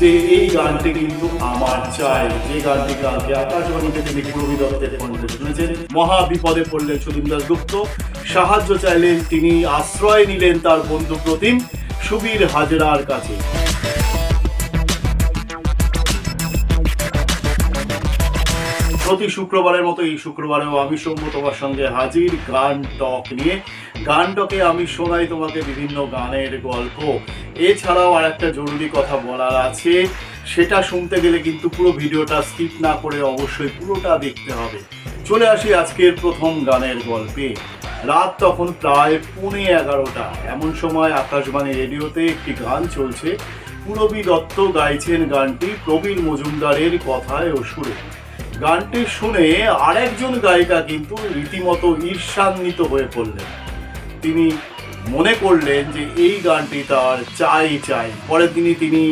যে এই গানটি কিন্তু আমার চাই। যে গানটি কালকে আকাশবাণীতে তিনি পূরবী দত্তের কণ্ঠে শুনেছেন। মহা বিপদে পড়লেন সুদীন দাসগুপ্ত সাহায্য চাইলেন তিনি, আশ্রয় নিলেন তার বন্ধু প্রতিম সুবীর হাজরার কাছে। প্রতি শুক্রবারের মতো এই শুক্রবারেও আমি সৌম্য তোমার সঙ্গে হাজির গান টক নিয়ে গান টকে আমি শোনাই তোমাকে বিভিন্ন গানের গল্প। এছাড়াও আর একটা জরুরি কথা বলার আছে, সেটা শুনতে গেলে কিন্তু পুরো ভিডিওটা স্কিপ না করে অবশ্যই পুরোটা দেখতে হবে। চলে আসি আজকের প্রথম গানের গল্পে। রাত তখন প্রায় পৌনে এগারোটা। এমন সময় আকাশবাণী রেডিওতে একটি গান চলছে। পুরবী দত্ত গাইছেন গানটি প্রবীর মজুমদারের কথায় ও সুরে। গানটি শুনে আরেকজন গায়িকা কিন্তু রীতিমতো ঈর্ষান্বিত হয়ে পড়লেন। তিনি মনে করলেন যে এই গানটি তার চাই চাই। পরের দিনই তিনি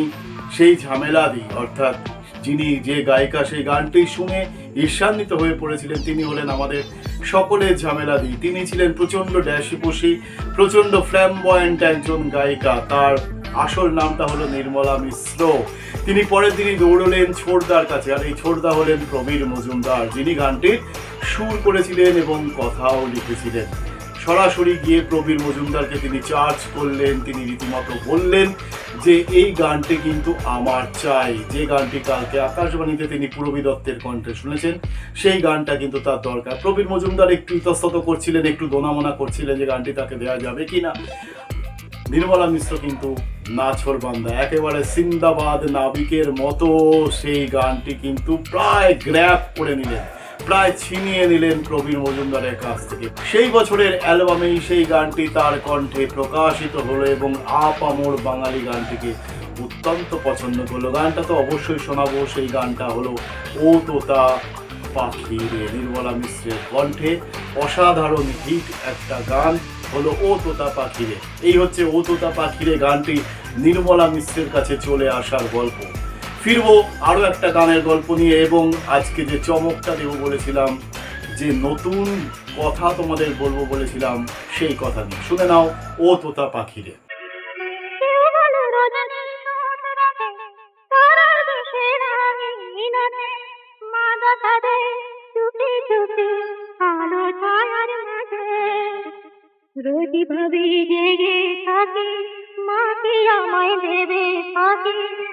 সেই ঝামেলা দিই অর্থাৎ যিনি যে গায়িকা সেই গানটি শুনে ঈর্ষান্বিত হয়ে পড়েছিলেন, তিনি হলেন আমাদের সকলের ঝামেলা দিই তিনি ছিলেন প্রচণ্ড ড্যাশিপসি প্রচণ্ড ফ্ল্যামবয়েন্ট একজন গায়িকা। তার আসল নামটা হলো নির্মলা মিশ্র। তিনি পরের দিনই দৌড়লেন ছোড়দার কাছে, আর এই ছোড়দা হলেন প্রবীর মজুমদার, যিনি গানটির সুর করেছিলেন এবং কথাও লিখেছিলেন। সরাসরি গিয়ে প্রবীর মজুমদারকে তিনি চার্জ করলেন, তিনি রীতিমতো বললেন যে এই গানটি কিন্তু আমার চাই। যে গানটি কালকে আকাশবাণীতে তিনি পুরবী দত্তের কণ্ঠে শুনেছেন, সেই গানটা কিন্তু তার দরকার। প্রবীর মজুমদার একটু ইতস্তত করছিলেন, একটু দোনামোনা করছিলেন যে গানটি তাকে দেওয়া যাবে কিনা। নির্মলা মিশ্র কিন্তু নাছর বান্দা, একেবারে সিন্দাবাদ নাবিকের মতো সেই গানটি কিন্তু প্রায় গ্র্যাপ করে নিলেন। প্রায় ছিনিয়ে নিলেন প্রবীর মজুমদারের কাছ থেকে। সেই বছরের অ্যালবামেই সেই গানটি তার কণ্ঠে প্রকাশিত হলো এবং আপামোর বাঙালি গানটিকে অত্যন্ত পছন্দ করল। গানটা তো অবশ্যই শোনাবো, সেই গানটা হলো ও তোতা পাখি রে। নির্মলা মিশ্রের কণ্ঠে অসাধারণ হিট একটা গান হলো ও তোতা পাখিরে এই হচ্ছে ও তোতা পাখিরে গানটি নির্মলা মিশ্রের কাছে চলে আসার গল্প। ফিরবো আরও একটা গানের গল্প নিয়ে এবং আজকে যে চমকটা দেব বলেছিলাম, যে নতুন কথা তোমাদের বলব বলেছিলাম, সেই কথা নিয়ে। শুনে নাও, ও তোতা পাখিরে। রোজি ভাবি জেগে থাকি মাকে আমায় দেবে ফাঁকি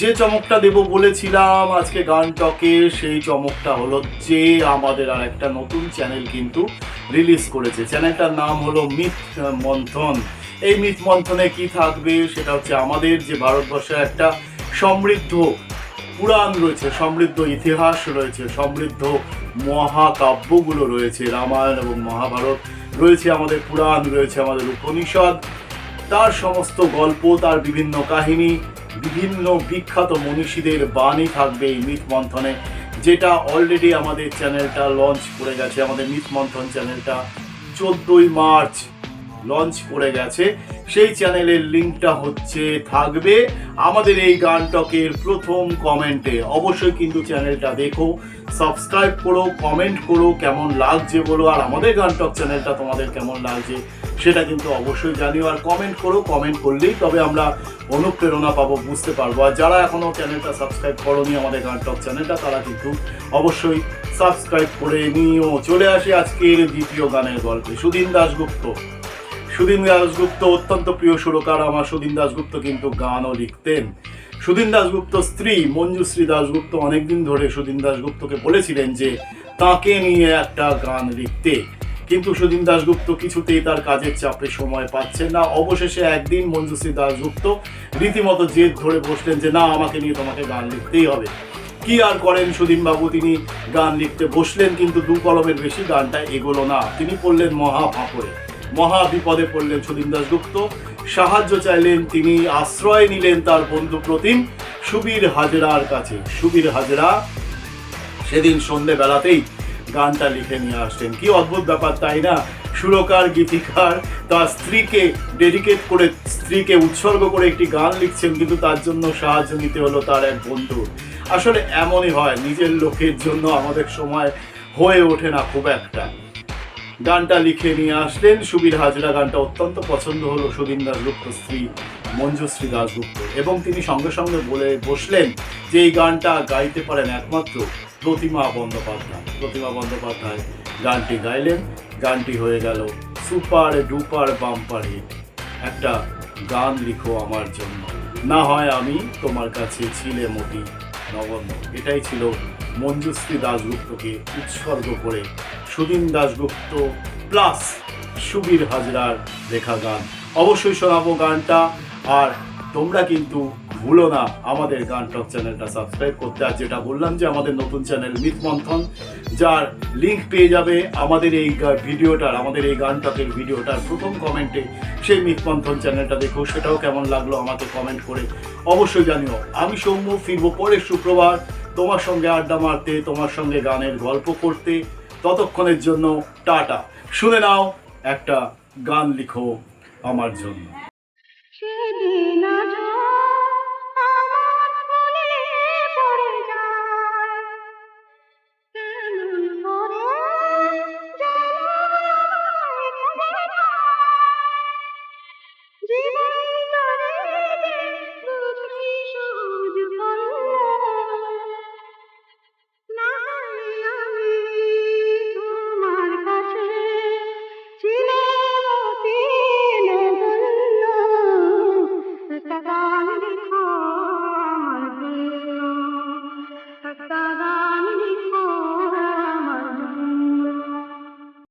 যে চমকটা দেব বলেছিলাম, আজকে গান টকে সেই চমকটা হলো যে আমাদের আর একটা নতুন চ্যানেল কিন্তু রিলিজ করেছে। চ্যানেলটার নাম হলো মিথ মন্থন। এই মিথ মন্থনে কি থাকবে সেটা হচ্ছে আমাদের যে ভারতবর্ষের একটা সমৃদ্ধ পুরাণ রয়েছে, সমৃদ্ধ ইতিহাস রয়েছে, সমৃদ্ধ মহাকাব্যগুলো রয়েছে, রামায়ণ এবং মহাভারত রয়েছে আমাদের পুরাণ, রয়েছে আমাদের উপনিষদ, তার সমস্ত গল্প, তার বিভিন্ন কাহিনী বিভিন্ন বিখ্যাত মনীষীদের বাণী থাকবে এই মিথ মন্থনে, যেটা অলরেডি আমাদের চ্যানেলটা লঞ্চ করে গেছে, আমাদের মিথ মন্থন চ্যানেলটা চোদ্দই মার্চ লঞ্চ করে গেছে। সেই চ্যানেলের লিঙ্কটা হচ্ছে, থাকবে। আমাদের এই গানটকের প্রথম কমেন্টে অবশ্যই কিন্তু চ্যানেলটা দেখো সাবস্ক্রাইব করো কমেন্ট করো, কেমন লাগছে বলো, আর আমাদের গানটক চ্যানেলটা তোমাদের কেমন লাগছে সেটা কিন্তু অবশ্যই জানিও, আর কমেন্ট করো কমেন্ট করলেই তবে আমরা অনুপ্রেরণা পাবো, বুঝতে পারব। আর যারা এখনও চ্যানেলটা সাবস্ক্রাইব করোনি আমাদের গানটক চ্যানেলটা তারা কিন্তু অবশ্যই সাবস্ক্রাইব করে নিও। চলে আসি আজকের দ্বিতীয় গানের গল্পে। সুদিন দাশগুপ্ত। সুদিন দাশগুপ্ত অত্যন্ত প্রিয় সুরকার, আমার সুদিন দাশগুপ্ত কিন্তু গানও লিখতেন। সুদিন দাশগুপ্ত স্ত্রী, মঞ্জুশ্রী দাশগুপ্ত অনেকদিন ধরে সুদিন দাশগুপ্তকে বলেছিলেন যে, তাকে নিয়ে একটা গান লিখতে। কিন্তু সুদিন দাশগুপ্ত কিছুতেই তার কাজের চাপে সময় পাচ্ছেন না। অবশেষে একদিন মঞ্জুশ্রী দাশগুপ্ত রীতিমতো জেদ ধরে বসলেন যে, না, আমাকে নিয়ে তোমাকে গান লিখতেই হবে। কি আর করেন সুদিন বাবু তিনি গান লিখতে বসলেন, কিন্তু দু কলমের বেশি গানটা এগোলো না। তিনি পড়লেন মহা ফাঁপড়ে মহা বিপদে পড়লেন সুদিন দাশগুপ্ত সাহায্য চাইলেন তিনি, আশ্রয় নিলেন তার বন্ধু প্রতিম। সুবীর হাজরার কাছে, সুবীর হাজরা, সেদিন সন্ধেবেলাতেই গানটা লিখে নিয়ে আসলেন। কি অদ্ভুত ব্যাপার, তাই না? সুরকার, গীতিকার, তার স্ত্রীকে ডেডিকেট করে, স্ত্রীকে উৎসর্গ করে একটি গান লিখছেন, কিন্তু তার জন্য সাহায্য নিতে হলো তার এক বন্ধু আসলে এমনই হয়, নিজের লোকের জন্য আমাদের সময় হয়ে ওঠে না খুব একটা। গানটা লিখে নিয়ে আসলেন সুবীর হাজরা। গানটা অত্যন্ত পছন্দ হলো সুদীন দাসগুপ্ত স্ত্রী মঞ্জুশ্রী দাসগুপ্ত এবং তিনি সঙ্গে সঙ্গে বলে বসলেন যে এই গানটা গাইতে পারেন একমাত্র প্রতিমা বন্দ্যোপাধ্যায়। প্রতিমা বন্দ্যোপাধ্যায় গানটি গাইলেন। গানটি হয়ে গেল সুপার ডুপার বাম্পার। হিট একটা গান লিখো আমার জন্য। না হয় আমি তোমার কাছে ছিলে মতি নগণ্য। এটাই ছিল মঞ্জুশ্রী দাসগুপ্তকে উৎসর্গ করে সুদিন দাসগুপ্ত প্লাস সুবীর হাজরার লেখা গান। অবশ্যই শোনাবো গানটা, আর তোমরা কিন্তু ভুলো না আমাদের গান টক চ্যানেলটা সাবস্ক্রাইব করতে। আর যেটা বললাম যে আমাদের নতুন চ্যানেল মিথ মন্থন, যার লিঙ্ক পেয়ে যাবে আমাদের এই ভিডিওটার, আমাদের এই গান টকের ভিডিওটার প্রথম কমেন্টে। সেই মিথ মন্থন চ্যানেলটা দেখো, সেটাও কেমন লাগল আমাকে কমেন্ট করে। অবশ্যই জানিও। আমি সৌম্য, ফিরবো পরের শুক্রবার। তোমার সঙ্গে আড্ডা মারতে, তোমার সঙ্গে গানের গল্প করতে। ততক্ষণের জন্য টাটা। শুনে নাও, একটা গান লিখো আমার জন্য।